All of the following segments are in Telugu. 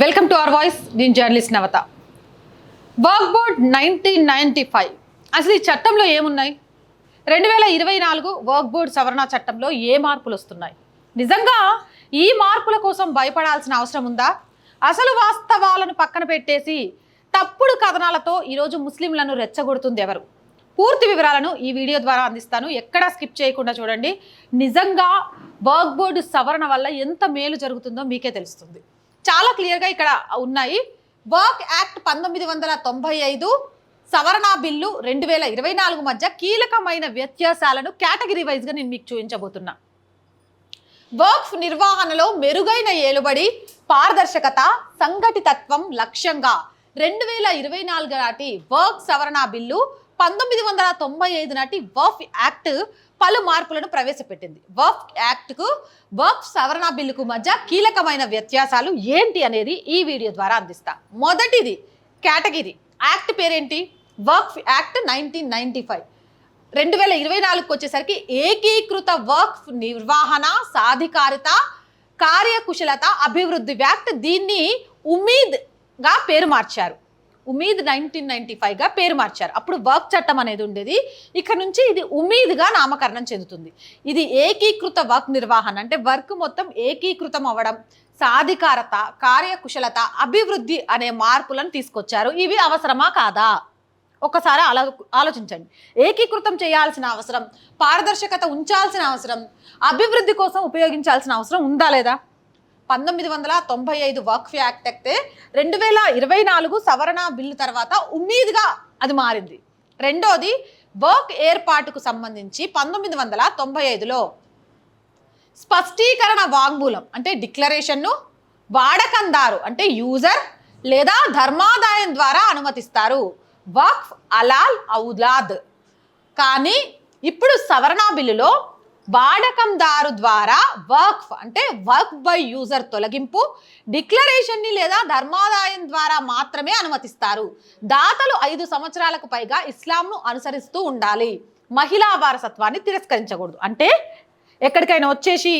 వెల్కమ్ టు అవర్ వాయిస్ నేను జర్నలిస్ట్ నవత. వర్క్ బోర్డ్ నైన్టీన్ నైంటీ ఫైవ్ అసలు ఈ చట్టంలో ఏమున్నాయి? రెండు వేల ఇరవై నాలుగు వర్క్ బోర్డ్ సవరణ చట్టంలో ఏ మార్పులు వస్తున్నాయి? నిజంగా ఈ మార్పుల కోసం భయపడాల్సిన అవసరం ఉందా? అసలు వాస్తవాలను పక్కన పెట్టేసి తప్పుడు కథనాలతో ఈరోజు ముస్లింలను రెచ్చగొడుతుంది ఎవరు? పూర్తి వివరాలను ఈ వీడియో ద్వారా అందిస్తాను. ఎక్కడా స్కిప్ చేయకుండా చూడండి. నిజంగా వర్క్ బోర్డు సవరణ వల్ల ఎంత మేలు జరుగుతుందో మీకే తెలుస్తుంది. చాలా క్లియర్గా ఇక్కడ ఉన్నాయి. వర్క్ యాక్ట్ పంతొమ్మిది వందల తొంభై ఐదు సవరణ బిల్లు రెండు వేల ఇరవై నాలుగు మధ్య కీలకమైన వ్యత్యాసాలను కేటగిరీ వైజ్గా నేను మీకు చూపించబోతున్నా. వర్క్ నిర్వహణలో మెరుగైన ఏలుబడి పారదర్శకత సంఘటితత్వం లక్ష్యంగా రెండు వేల ఇరవై నాలుగు నాటి వర్క్ సవరణ బిల్లు పంతొమ్మిది వందల తొంభై ఐదు నాటి వర్ఫ్ యాక్ట్ పలు మార్పులను ప్రవేశపెట్టింది. వర్ఫ్ యాక్ట్కు వర్ఫ్ సవరణ బిల్లుకు మధ్య కీలకమైన వ్యత్యాసాలు ఏంటి అనేది ఈ వీడియో ద్వారా అందిస్తా. మొదటిది కేటగిరీ. యాక్ట్ పేరేంటి? Work act nineteen ninety five. రెండు వేల ఇరవై నాలుగుకి వచ్చేసరికి ఏకీకృత వర్క్ నిర్వహణ సాధికారిత కార్యకుశలత అభివృద్ధి యాక్ట్ దీన్ని ఉమీద్గా పేరు మార్చారు. ఉమీద్ నైన్టీన్ నైన్టీ ఫైవ్గా పేరు మార్చారు. అప్పుడు వర్క్ చట్టం అనేది ఉండేది. ఇక్కడ నుంచి ఇది ఉమీద్గా నామకరణం చెందుతుంది. ఇది ఏకీకృత వర్క్ నిర్వహణ అంటే వర్క్ మొత్తం ఏకీకృతం అవ్వడం సాధికారత కార్యకుశలత అభివృద్ధి అనే మార్పులను తీసుకొచ్చారు. ఇవి అవసరమా కాదా? ఒకసారి ఆలో ఆలోచించండి. ఏకీకృతం చేయాల్సిన అవసరం పారదర్శకత ఉంచాల్సిన అవసరం అభివృద్ధి కోసం ఉపయోగించాల్సిన అవసరం ఉందా లేదా? పంతొమ్మిది వందల తొంభై ఐదు వర్క్ యాక్ట్ అయితే రెండు వేల ఇరవై నాలుగు సవరణ బిల్లు తర్వాత ఉమ్మీద్గా అది మారింది. రెండోది వర్క్ ఏర్పాటుకు సంబంధించి పంతొమ్మిది వందల తొంభై ఐదులో స్పష్టీకరణ వాంగ్మూలం అంటే డిక్లరేషన్ను వాడకందారు అంటే యూజర్ లేదా ధర్మాదాయం ద్వారా అనుమతిస్తారు. వక్ఫ్ అలాల్ ఔలాద్. కానీ ఇప్పుడు సవరణ బిల్లులో వాడకందారు ద్వారా వర్క్ అంటే వర్క్ బై యూజర్ తొలగింపు డిక్లరేషన్ని లేదా ధర్మాదాయం ద్వారా మాత్రమే అనుమతిస్తారు. దాతలు ఐదు సంవత్సరాలకు పైగా ఇస్లాంను అనుసరిస్తూ ఉండాలి. మహిళా వారసత్వాన్ని తిరస్కరించకూడదు. అంటే ఎక్కడికైనా వచ్చేసి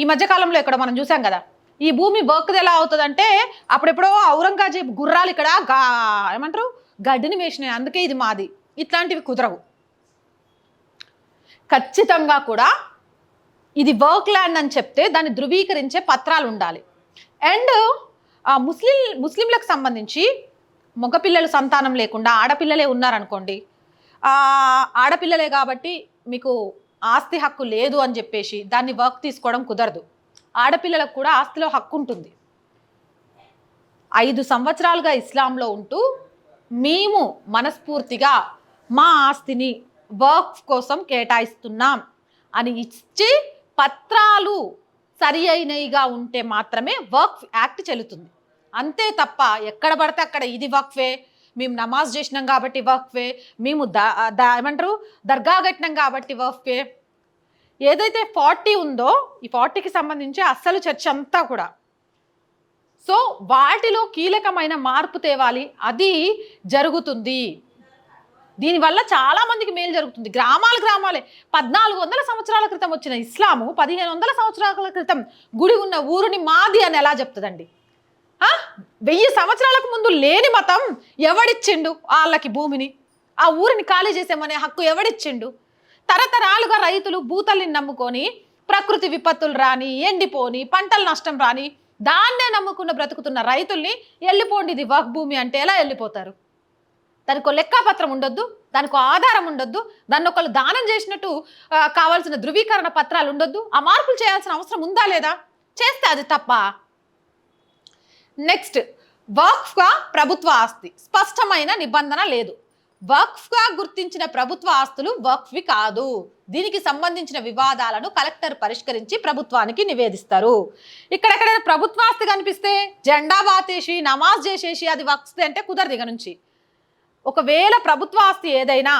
ఈ మధ్యకాలంలో ఇక్కడ మనం చూసాం కదా ఈ భూమి వర్క్ది ఎలా అవుతుందంటే అప్పుడెప్పుడో ఔరంగజేబ్ గుర్రాలు ఇక్కడ గా ఏమంటారు? గడ్డిని వేసినాయి అందుకే ఇది మాది. ఇట్లాంటివి కుదరవు. ఖచ్చితంగా కూడా ఇది వర్క్ ల్యాండ్ అని చెప్తే దాన్ని ధృవీకరించే పత్రాలు ఉండాలి. అండ్ ముస్లిం ముస్లింలకు సంబంధించి మగపిల్లలు సంతానం లేకుండా ఆడపిల్లలే ఉన్నారనుకోండి ఆడపిల్లలే కాబట్టి మీకు ఆస్తి హక్కు లేదు అని చెప్పేసి దాన్ని వర్క్ తీసుకోవడం కుదరదు. ఆడపిల్లలకు కూడా ఆస్తిలో హక్కు ఉంటుంది. ఐదు సంవత్సరాలుగా ఇస్లాంలో ఉంటూ మేము మనస్ఫూర్తిగా మా ఆస్తిని వర్క్ కోసం కేటాయిస్తున్నాం అని ఇచ్చి పత్రాలు సరి అయినవిగా ఉంటే మాత్రమే వర్క్ యాక్ట్ చెల్లుతుంది. అంతే తప్ప ఎక్కడ పడితే అక్కడ ఇది వక్ఫే మేము నమాజ్ చేసినాం కాబట్టి వక్ఫే మేము దా ఏమంటారు దర్గా కట్టినాం కాబట్టి వక్ఫే ఏదైతే ఫార్టీ ఉందో ఈ ఫార్టీకి సంబంధించి అస్సలు చర్చ అంతా కూడా. సో వాటిలో కీలకమైన మార్పు తేవాలి. అది జరుగుతుంది. దీనివల్ల చాలా మందికి మేలు జరుగుతుంది. గ్రామాలు గ్రామాలే. పద్నాలుగు వందల సంవత్సరాల క్రితం వచ్చిన ఇస్లాము పదిహేను వందల సంవత్సరాల క్రితం గుడి ఉన్న ఊరిని మాది అని ఎలా చెప్తుందండి? వెయ్యి సంవత్సరాలకు ముందు లేని మతం ఎవడిచ్చిండు వాళ్ళకి భూమిని? ఆ ఊరిని ఖాళీ చేసేమనే హక్కు ఎవడిచ్చిండు? తరతరాలుగా రైతులు భూతల్ని నమ్ముకొని ప్రకృతి విపత్తులు రాని ఎండిపోని పంటల నష్టం రాని దాన్నే నమ్ముకున్న బ్రతుకుతున్న రైతుల్ని వెళ్ళిపోండి ఇది వాక్ భూమి అంటే ఎలా వెళ్ళిపోతారు దానికి లెక్కాపత్రం ఉండొద్దు దానికి ఆధారం ఉండొద్దు దాన్ని ఒకళ్ళు దానం చేసినట్టు కావాల్సిన ధృవీకరణ పత్రాలు ఉండొద్దు. ఆ మార్పులు చేయాల్సిన అవసరం ఉందా లేదా? చేస్తే అది తప్ప. నెక్స్ట్ వక్ఫ్గా ప్రభుత్వ ఆస్తి. స్పష్టమైన నిబంధన లేదు. వక్ఫ్గా గుర్తించిన ప్రభుత్వ ఆస్తులు వక్ఫ్వి కాదు. దీనికి సంబంధించిన వివాదాలను కలెక్టర్ పరిష్కరించి ప్రభుత్వానికి నివేదిస్తారు. ఇక్కడెక్కడైనా ప్రభుత్వ ఆస్తి కనిపిస్తే జెండా బాతేసి నమాజ్ చేసేసి అది వక్ఫ్ది అంటే కుదరదు ఇక నుంచి. ఒకవేళ ప్రభుత్వ ఆస్తి ఏదైనా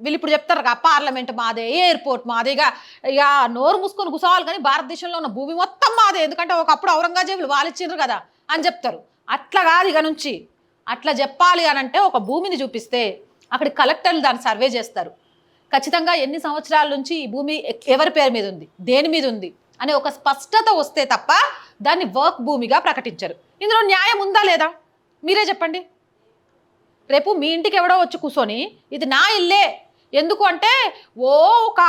వీళ్ళు ఇప్పుడు చెప్తారు కదా పార్లమెంట్ మాదే ఎయిర్పోర్ట్ మాదే ఇక ఇక నోరు మూసుకొని గుసవాలి కానీ భారతదేశంలో ఉన్న భూమి మొత్తం మాదే. ఎందుకంటే ఒకప్పుడు ఔరంగజేబులు వాలిచ్చిండ్రు కదా అని చెప్తారు. అట్లా కాదు ఇక నుంచి. అట్లా చెప్పాలి అని అంటే ఒక భూమిని చూపిస్తే అక్కడ కలెక్టర్లు దాన్ని సర్వే చేస్తారు. ఖచ్చితంగా ఎన్ని సంవత్సరాల నుంచి ఈ భూమి ఎవరి పేరు మీద ఉంది దేని మీద ఉంది అనే ఒక స్పష్టత వస్తే తప్ప దాన్ని వర్క్ భూమిగా ప్రకటించరు. ఇందులో న్యాయం ఉందా లేదా? మీరే చెప్పండి. రేపు మీ ఇంటికి ఎవడో వచ్చి కూర్చొని ఇది నా ఇల్లే. ఎందుకు అంటే ఓ ఒక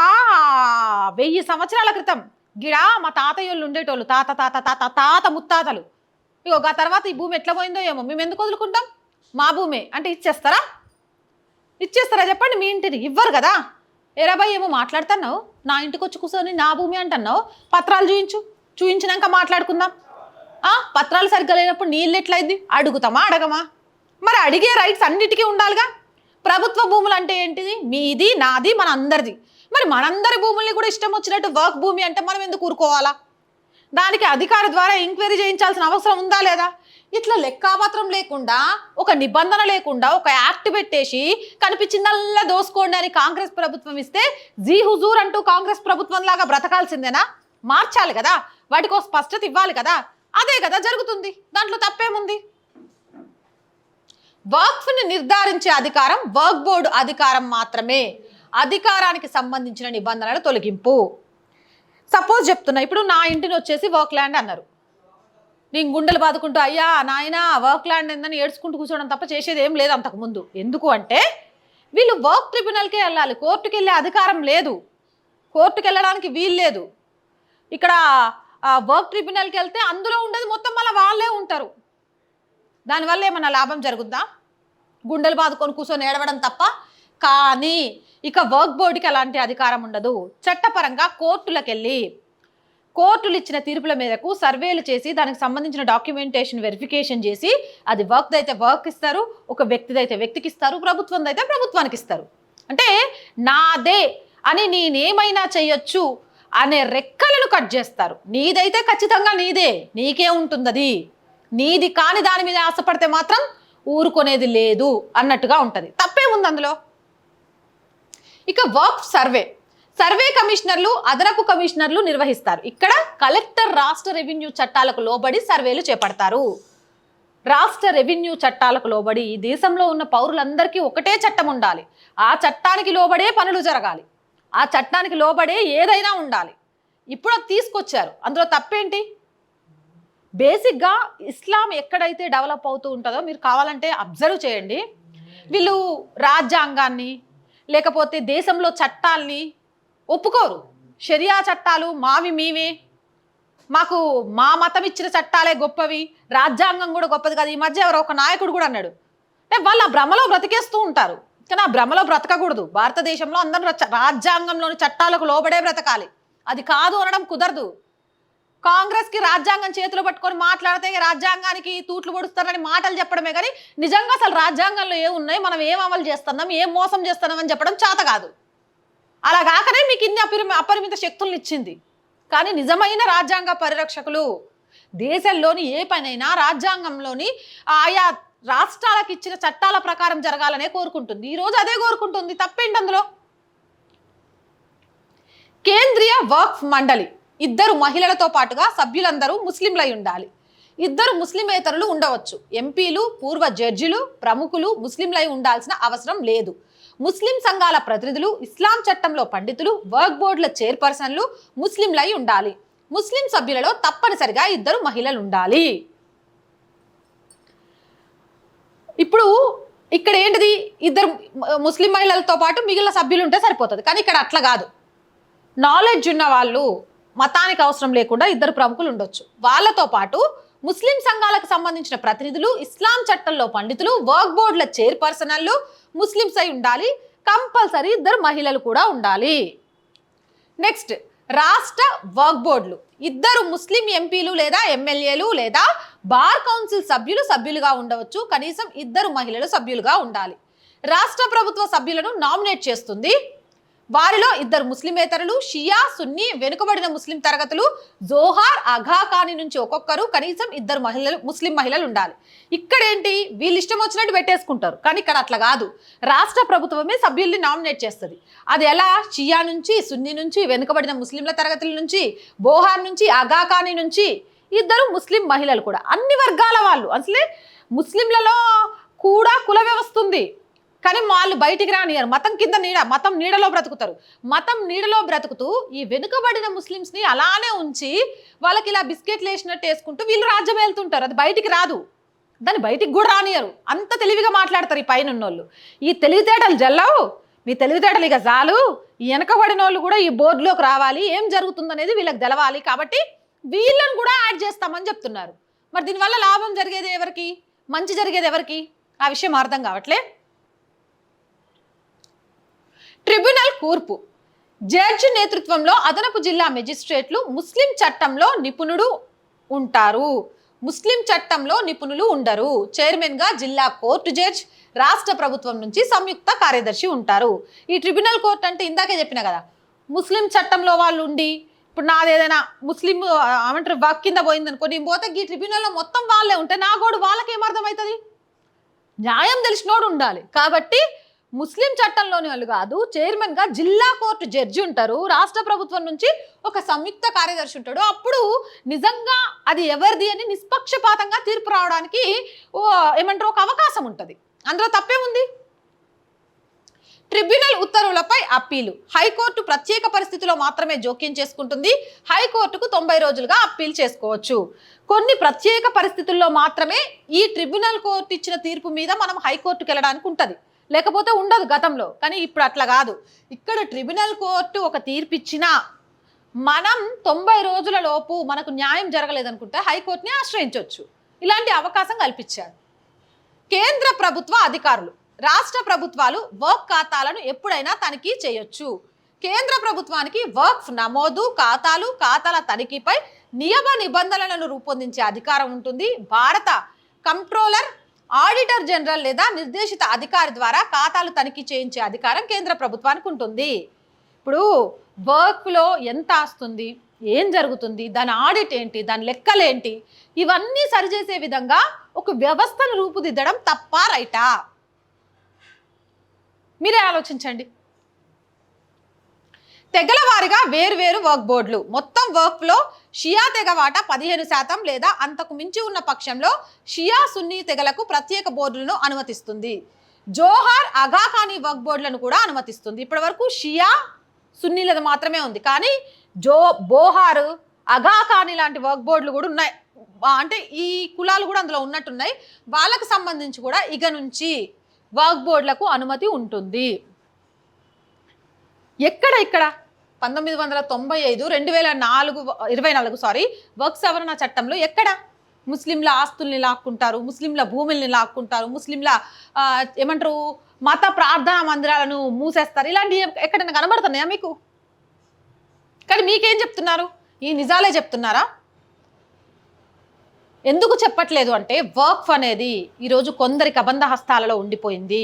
వెయ్యి సంవత్సరాల క్రితం గిడా మా తాతయ్యోళ్ళు ఉండేటోళ్ళు తాత తాత తాత తాత ముత్తాతలు. ఇగో ఆ తర్వాత ఈ భూమి ఎట్లా పోయిందో ఏమో మేము ఎందుకు వదులుకుంటాం? మా భూమే. అంటే ఇచ్చేస్తారా? ఇచ్చేస్తారా చెప్పండి మీ ఇంటిని. ఇవ్వరు కదా. ఎరాబాయ్ ఏమో మాట్లాడుతున్నావు? నా ఇంటికి వచ్చి కూర్చొని నా భూమి అంటున్నావు? పత్రాలు చూయించు. చూయించినాక మాట్లాడుకుందాం. పత్రాలు సరిగ్గా లేనప్పుడు నీళ్ళు ఎట్లయింది? అడుగుతామా అడగమా? మరి అడిగే రైట్స్ అన్నిటికీ ఉండాలిగా? ప్రభుత్వ భూములు అంటే ఏంటిది? మీది నాది మన అందరిది మరి మనందరి భూముల్ని కూడా ఇష్టం వచ్చినట్టు వర్క్ భూమి అంటే మనం ఎందుకు ఊరుకోవాలా? దానికి అధికారి ద్వారా ఎంక్వైరీ చేయించాల్సిన అవసరం ఉందా లేదా? ఇట్లా లెక్కాపత్రం లేకుండా ఒక నిబంధన లేకుండా ఒక యాక్ట్ పెట్టేసి కనిపించిందల్లా దోసుకోండి అని కాంగ్రెస్ ప్రభుత్వం ఇస్తే జీ హుజూర్ అంటూ కాంగ్రెస్ ప్రభుత్వం లాగా బ్రతకాల్సిందేనా? మార్చాలి కదా? వాటికి స్పష్టత ఇవ్వాలి కదా? అదే కదా జరుగుతుంది. దాంట్లో తప్పేముంది? వర్క్స్ని నిర్ధారించే అధికారం వర్క్ బోర్డు అధికారం మాత్రమే. అధికారానికి సంబంధించిన నిబంధనల తొలగింపు. సపోజ్ చెప్తున్నా ఇప్పుడు నా ఇంటిని వచ్చేసి వర్క్ ల్యాండ్ అన్నారు. నేను గుండెలు బాదుకుంటూ అయ్యా నాయన వర్క్ ల్యాండ్ ఏందని ఏడ్చుకుంటూ కూర్చోవడం తప్ప చేసేది ఏం లేదు అంతకుముందు ఎందుకు అంటే వీళ్ళు వర్క్ ట్రిబ్యునల్కే వెళ్ళాలి. కోర్టుకి వెళ్ళే అధికారం లేదు. కోర్టుకి వెళ్ళడానికి వీలు లేదు. ఇక్కడ వర్క్ ట్రిబ్యునల్కి వెళ్తే అందులో ఉండేది మొత్తం మళ్ళీ వాళ్ళే ఉంటారు. దానివల్ల ఏమన్నా లాభం జరుగుద్దా? గుండెలు బాదుకొని కూర్చొని ఏడవడం తప్ప? కానీ ఇక వర్క్ బోర్డుకి అలాంటి అధికారం ఉండదు. చట్టపరంగా కోర్టులకు వెళ్ళి కోర్టులు ఇచ్చిన తీర్పుల మేరకు సర్వేలు చేసి దానికి సంబంధించిన డాక్యుమెంటేషన్ వెరిఫికేషన్ చేసి అది వర్క్ అయితే వర్క్ ఇస్తారు ఒక వ్యక్తిది అయితే వ్యక్తికి ఇస్తారు ప్రభుత్వం అయితే ప్రభుత్వానికి ఇస్తారు. అంటే నాదే అని నేనేమైనా చేయొచ్చు అనే రెక్కలను కట్ చేస్తారు. నీదైతే ఖచ్చితంగా నీదే. నీకే ఉంటుంది నీది కాని దాని మీద ఆశపడితే మాత్రం ఊరుకునేది లేదు అన్నట్టుగా ఉంటుంది. తప్పే ఉంది అందులో. ఇక వర్క్ సర్వే. సర్వే కమిషనర్లు అదనపు కమిషనర్లు నిర్వహిస్తారు. ఇక్కడ కలెక్టర్ రాష్ట్ర రెవెన్యూ చట్టాలకు లోబడి సర్వేలు చేపడతారు. రాష్ట్ర రెవెన్యూ చట్టాలకు లోబడి ఈ దేశంలో ఉన్న పౌరులందరికీ ఒకటే చట్టం ఉండాలి. ఆ చట్టానికి లోబడే పనులు జరగాలి. ఆ చట్టానికి లోబడే ఏదైనా ఉండాలి. ఇప్పుడు అది తీసుకొచ్చారు. అందులో తప్పేంటి? బేసిక్గా ఇస్లాం ఎక్కడైతే డెవలప్ అవుతూ ఉంటుందో మీరు కావాలంటే అబ్జర్వ్ చేయండి. వీళ్ళు రాజ్యాంగాన్ని లేకపోతే దేశంలో చట్టాల్ని ఒప్పుకోరు. షరియా చట్టాలు మావి మీవే. మాకు మా మతం ఇచ్చిన చట్టాలే గొప్పవి. రాజ్యాంగం కూడా గొప్పది కదా. ఈ మధ్య ఎవరో ఒక నాయకుడు కూడా అన్నాడు. అంటే వాళ్ళు ఆ భ్రమలో బ్రతికేస్తూ ఉంటారు. కానీ ఆ భ్రమలో బ్రతకకూడదు. భారతదేశంలో అందరూ రాజ్యాంగంలోని చట్టాలకు లోబడే బ్రతకాలి. అది కాదు అనడం కుదరదు. కాంగ్రెస్కి రాజ్యాంగం చేతులు పట్టుకొని మాట్లాడితే రాజ్యాంగానికి తూట్లు పొడుస్తారని మాటలు చెప్పడమే కానీ నిజంగా అసలు రాజ్యాంగంలో ఏ ఉన్నాయి? మనం ఏం అమలు చేస్తున్నాం? ఏం మోసం చేస్తున్నాం అని చెప్పడం చేత కాదు. అలా కాకనే మీకు ఇన్ని అపరిమి అపరిమిత శక్తులను ఇచ్చింది. కానీ నిజమైన రాజ్యాంగ పరిరక్షకులు దేశంలోని ఏ పనైనా రాజ్యాంగంలోని ఆయా రాష్ట్రాలకు ఇచ్చిన చట్టాల ప్రకారం జరగాలనే కోరుకుంటుంది. ఈరోజు అదే కోరుకుంటుంది. తప్పేంటి అందులో? కేంద్రీయ వక్ఫ్ మండలి. ఇద్దరు మహిళలతో పాటుగా సభ్యులందరూ ముస్లింలై ఉండాలి. ఇద్దరు ముస్లిమేతరులు ఉండవచ్చు. ఎంపీలు పూర్వ జడ్జిలు ప్రముఖులు ముస్లింలై ఉండాల్సిన అవసరం లేదు. ముస్లిం సంఘాల ప్రతినిధులు ఇస్లాం చట్టంలో పండితులు వర్క్ బోర్డుల చైర్పర్సన్లు ముస్లింలై ఉండాలి. ముస్లిం సభ్యులలో తప్పనిసరిగా ఇద్దరు మహిళలు ఉండాలి. ఇప్పుడు ఇక్కడ ఏంటిది? ఇద్దరు ముస్లిం మహిళలతో పాటు మిగిలిన సభ్యులు ఉంటే సరిపోతుంది. కానీ ఇక్కడ అట్లా కాదు. నాలెడ్జ్ ఉన్న వాళ్ళు మతానికి అవసరం లేకుండా ఇద్దరు ప్రముఖులు ఉండొచ్చు. వాళ్ళతో పాటు ముస్లిం సంఘాలకు సంబంధించిన ప్రతినిధులు ఇస్లాం చట్టంలో పండితులు వర్క్ బోర్డుల చైర్పర్సనల్లు ముస్లిమ్స్ అయి ఉండాలి. కంపల్సరీ ఇద్దరు మహిళలు కూడా ఉండాలి. నెక్స్ట్ రాష్ట్ర వర్క్ బోర్డులు. ఇద్దరు ముస్లిం ఎంపీలు లేదా ఎమ్మెల్యేలు లేదా బార్ కౌన్సిల్ సభ్యులు సభ్యులుగా ఉండవచ్చు. కనీసం ఇద్దరు మహిళలు సభ్యులుగా ఉండాలి. రాష్ట్ర ప్రభుత్వ సభ్యులను నామినేట్ చేస్తుంది. వారిలో ఇద్దరు ముస్లిమేతరులు షియా సున్నీ వెనుకబడిన ముస్లిం తరగతులు జోహార్ అఘా ఖానీ నుంచి ఒక్కొక్కరు కనీసం ఇద్దరు మహిళలు ముస్లిం మహిళలు ఉండాలి. ఇక్కడేంటి? వీళ్ళు ఇష్టం వచ్చినట్టు పెట్టేసుకుంటారు. కానీ ఇక్కడ అట్లా కాదు. రాష్ట్ర ప్రభుత్వమే సభ్యుల్ని నామినేట్ చేస్తుంది. అది ఎలా? షియా నుంచి సున్నీ నుంచి వెనుకబడిన ముస్లింల తరగతుల నుంచి బోహార్ నుంచి అఘా ఖానీ నుంచి ఇద్దరు ముస్లిం మహిళలు కూడా. అన్ని వర్గాల వాళ్ళు. అసలే ముస్లింలలో కూడా కుల వ్యవస్థ ఉంది. కానీ వాళ్ళు బయటికి రానియరు మతం కింద నీడ మతం నీడలో బ్రతుకుతారు. మతం నీడలో బ్రతుకుతూ ఈ వెనుకబడిన ముస్లిమ్స్ని అలానే ఉంచి వాళ్ళకి ఇలా బిస్కెట్లు వేసినట్టు వేసుకుంటూ వీళ్ళు రాజ్యం వెళ్తుంటారు. అది బయటికి రాదు. దాన్ని బయటికి కూడా రానియరు అంత తెలివిగా మాట్లాడతారు ఈ పైన ఉన్నోళ్ళు ఈ తెలివితేటలు జల్లవు. మీ తెలివితేటలు ఇక చాలు ఈ వెనకబడిన వాళ్ళు కూడా ఈ బోర్డులోకి రావాలి. ఏం జరుగుతుందనేది వీళ్ళకి తెలవాలి కాబట్టి వీళ్ళని కూడా యాడ్ చేస్తామని చెప్తున్నారు. మరి దీనివల్ల లాభం జరిగేది ఎవరికి? మంచి జరిగేది ఎవరికి? ఆ విషయం అర్థం కావట్లే. ట్రిబ్యునల్ కూర్పు. జడ్జి నేతృత్వంలో అదనపు జిల్లా మెజిస్ట్రేట్లు ముస్లిం చట్టంలో నిపుణుడు ఉంటారు. ముస్లిం చట్టంలో నిపుణులు ఉండరు. చైర్మన్గా జిల్లా కోర్టు జడ్జ్ రాష్ట్ర ప్రభుత్వం నుంచి సంయుక్త కార్యదర్శి ఉంటారు. ఈ ట్రిబ్యునల్ కోర్టు అంటే ఇందాకే చెప్పిన కదా ముస్లిం చట్టంలో వాళ్ళు ఉండి ఇప్పుడు నాది ఏదైనా ముస్లిం ఏమంటారు వర్క్ కింద పోయింది అనుకో నేను పోతే ఈ ట్రిబ్యునల్లో మొత్తం వాళ్ళే ఉంటే నా గోడు వాళ్ళకేం అర్థమవుతుంది? న్యాయం తెలిసినోడు ఉండాలి. కాబట్టి ముస్లిం చట్టంలోని వాళ్ళు కాదు చైర్మన్గా జిల్లా కోర్టు జడ్జి ఉంటారు. రాష్ట్ర ప్రభుత్వం నుంచి ఒక సంయుక్త కార్యదర్శి ఉంటాడు. అప్పుడు నిజంగా అది ఎవరిది అని నిష్పక్షపాతంగా తీర్పు రావడానికి ఓ ఏమంటారు ఒక అవకాశం ఉంటుంది. అందులో తప్పేముంది ట్రిబ్యునల్ ఉత్తర్వులపై అప్పీలు. హైకోర్టు ప్రత్యేక పరిస్థితిలో మాత్రమే జోక్యం చేసుకుంటుంది. హైకోర్టుకు తొంభై రోజులుగా అప్పీల్ చేసుకోవచ్చు. కొన్ని ప్రత్యేక పరిస్థితుల్లో మాత్రమే ఈ ట్రిబ్యునల్ కోర్టు ఇచ్చిన తీర్పు మీద మనం హైకోర్టుకు వెళ్ళడానికి ఉంటుంది. లేకపోతే ఉండదు గతంలో. కానీ ఇప్పుడు అట్లా కాదు. ఇక్కడ ట్రిబ్యునల్ కోర్టు ఒక తీర్పిచ్చినా మనం తొంభై రోజుల లోపు మనకు న్యాయం జరగలేదనుకుంటే హైకోర్టుని ఆశ్రయించవచ్చు ఇలాంటి అవకాశం కల్పించారు. కేంద్ర ప్రభుత్వ అధికారులు రాష్ట్ర ప్రభుత్వాలు వర్క్ ఖాతాలను ఎప్పుడైనా తనిఖీ చేయొచ్చు. కేంద్ర ప్రభుత్వానికి వర్క్ నమోదు ఖాతాలు ఖాతాల తనిఖీపై నియమ నిబంధనలను రూపొందించే అధికారం ఉంటుంది. భారత కంట్రోలర్ ఆడిటర్ జనరల్ లేదా నిర్దేశిత అధికారి ద్వారా ఖాతాలు తనిఖీ చేయించే అధికారం కేంద్ర ప్రభుత్వానికి ఉంటుంది. ఇప్పుడు వర్క్లో ఎంత వస్తుంది ఏం జరుగుతుంది? దాని ఆడిట్ ఏంటి? దాని లెక్కలేంటి ఇవన్నీ సరిచేసే విధంగా ఒక వ్యవస్థను రూపుదిద్దడం తప్ప రైటా? మీరే ఆలోచించండి. తెగల వారిగా వేరువేరు వర్క్ బోర్డులు. మొత్తం వర్క్లో షియా తెగ వాటా పదిహేను శాతం లేదా అంతకు మించి ఉన్న పక్షంలో షియా సున్నీ తెగలకు ప్రత్యేక బోర్డులను అనుమతిస్తుంది. జోహార్ అగాఖానీ వర్క్ బోర్డులను కూడా అనుమతిస్తుంది. ఇప్పటి వరకు షియా సున్నీలది మాత్రమే ఉంది. కానీ జో బోహార్ అగాఖానీ లాంటి వర్క్ బోర్డులు కూడా ఉన్నాయి. అంటే ఈ కులాలు కూడా అందులో ఉన్నట్టున్నాయి. వాళ్ళకు సంబంధించి కూడా ఇక నుంచి వర్క్ బోర్డులకు అనుమతి ఉంటుంది. ఎక్కడ ఇక్కడ పంతొమ్మిది వందల తొంభై ఐదు రెండు వేల నాలుగు ఇరవై నాలుగు సారీ వర్క్ సవరణ చట్టంలో ఎక్కడ ముస్లింల ఆస్తుల్ని లాక్కుంటారు ముస్లింల భూముల్ని లాక్కుంటారు ముస్లింల ఏమంటారు మత ప్రార్థనా మందిరాలను మూసేస్తారు? ఇలాంటివి ఎక్కడైనా కనబడుతున్నాయా మీకు? కానీ మీకేం చెప్తున్నారు? ఈ నిజాలే చెప్తున్నారా? ఎందుకు చెప్పట్లేదు అంటే వర్క్ అనేది ఈరోజు కొందరి కబంధ హస్తాలలో ఉండిపోయింది.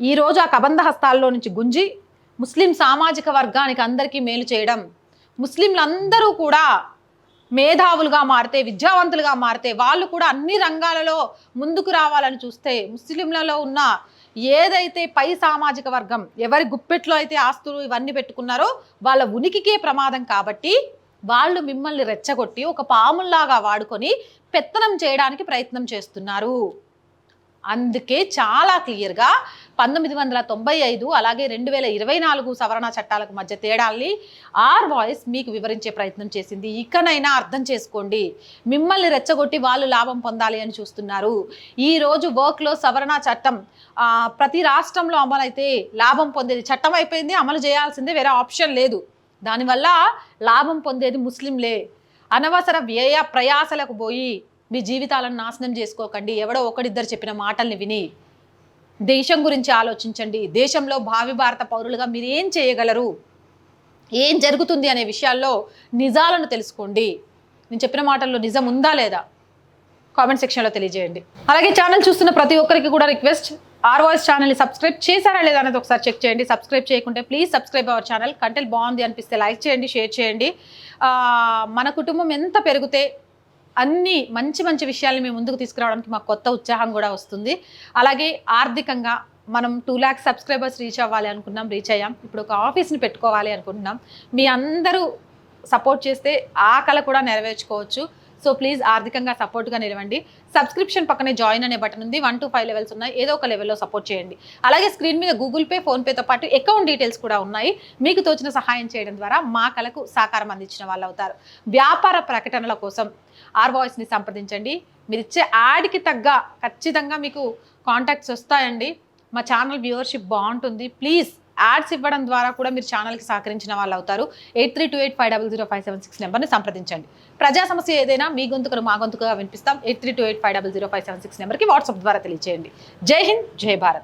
ఈరోజు ఆ కబంధ హస్తాల్లో నుంచి గుంజి ముస్లిం సామాజిక వర్గానికి అందరికీ మేలు చేయడం ముస్లింలందరూ కూడా మేధావులుగా మారితే విద్యావంతులుగా మారితే వాళ్ళు కూడా అన్ని రంగాలలో ముందుకు రావాలని చూస్తే ముస్లింలలో ఉన్న ఏదైతే పై సామాజిక వర్గం ఎవరి గుప్పెట్లో అయితే ఆస్తులు ఇవన్నీ పెట్టుకున్నారో వాళ్ళ ఉనికికే ప్రమాదం కాబట్టి వాళ్ళు మిమ్మల్ని రెచ్చగొట్టి ఒక పాముల్లాగా వాడుకొని పెత్తనం చేయడానికి ప్రయత్నం చేస్తున్నారు. అందుకే చాలా క్లియర్గా పంతొమ్మిది వందల తొంభై ఐదు అలాగే రెండు వేల ఇరవై నాలుగు సవరణ చట్టాలకు మధ్య తేడాల్ని ఆర్ వాయిస్ మీకు వివరించే ప్రయత్నం చేసింది. ఇకనైనా అర్థం చేసుకోండి. మిమ్మల్ని రెచ్చగొట్టి వాళ్ళు లాభం పొందాలి అని చూస్తున్నారు. ఈరోజు వర్క్లో సవరణ చట్టం ప్రతి రాష్ట్రంలో అమలైతే లాభం పొందేది చట్టం అయిపోయింది అమలు చేయాల్సిందే వేరే ఆప్షన్ లేదు. దానివల్ల లాభం పొందేది ముస్లింలే. అనవసర వ్యయ ప్రయాసలకు పోయి మీ జీవితాలను నాశనం చేసుకోకండి. ఎవడో ఒకడిద్దరు చెప్పిన మాటల్ని విని దేశం గురించి ఆలోచించండి. దేశంలో భావి భారత పౌరులుగా మీరు ఏం చేయగలరు? ఏం జరుగుతుంది అనే విషయాల్లో నిజాలను తెలుసుకోండి. నేను చెప్పిన మాటల్లో నిజం ఉందా లేదా? కామెంట్ సెక్షన్లో తెలియజేయండి. అలాగే ఛానల్ చూస్తున్న ప్రతి ఒక్కరికి కూడా రిక్వెస్ట్ ఆర్ వాయిస్ ఛానల్ని సబ్స్క్రైబ్ చేశారా లేదా అనేది ఒకసారి చెక్ చేయండి. సబ్స్క్రైబ్ చేయకుంటే please subscribe our channel. Content బాగుంది అనిపిస్తే లైక్ చేయండి షేర్ చేయండి. మన కుటుంబం ఎంత పెరిగితే అన్ని మంచి మంచి విషయాల్ని మేము ముందుకు తీసుకురావడానికి మాకు కొత్త ఉత్సాహం కూడా వస్తుంది. అలాగే ఆర్థికంగా మనం టూ ల్యాక్స్ సబ్స్క్రైబర్స్ రీచ్ అవ్వాలి అనుకున్నాం రీచ్ అయ్యాం. ఇప్పుడు ఒక ఆఫీస్ని పెట్టుకోవాలి అనుకుంటున్నాం. మీ అందరూ సపోర్ట్ చేస్తే ఆ కళ కూడా నెరవేర్చుకోవచ్చు. సో ప్లీజ్ ఆర్థికంగా సపోర్ట్గా నిలవండి. సబ్స్క్రిప్షన్ పక్కనే జాయిన్ అనే బటన్ ఉంది. వన్ టు ఫైవ్ లెవెల్స్ ఉన్నాయి. ఏదో ఒక లెవెల్లో సపోర్ట్ చేయండి. అలాగే స్క్రీన్ మీద గూగుల్ పే ఫోన్పేతో పాటు అకౌంట్ డీటెయిల్స్ కూడా ఉన్నాయి. మీకు తోచిన సహాయం చేయడం ద్వారా మా కళకు సహకారం అందించిన వాళ్ళు అవుతారు. వ్యాపార ప్రకటనల కోసం ఆర్ వాయిస్ని సంప్రదించండి. మీరు ఇచ్చే యాడ్కి తగ్గ ఖచ్చితంగా మీకు కాంటాక్ట్స్ వస్తాయండి. మా ఛానల్ వ్యూవర్షిప్ బాగుంటుంది. ప్లీజ్ యాడ్స్ ఇవ్వడం ద్వారా కూడా మీరు ఛానల్కి సహకరించిన వాళ్ళు అవుతారు. Eight three two eight five double zero five seven six నెంబర్ని సంప్రదించండి. ప్రజా సమస్య ఏదైనా మీ గొంతుకను మా గొంతుకుగా వినిపిస్తాం. Eight three two eight five double zero five seven six నెంబర్కి వాట్సాప్ ద్వారా తెలియజేయండి జై హింద్ జై భారత్.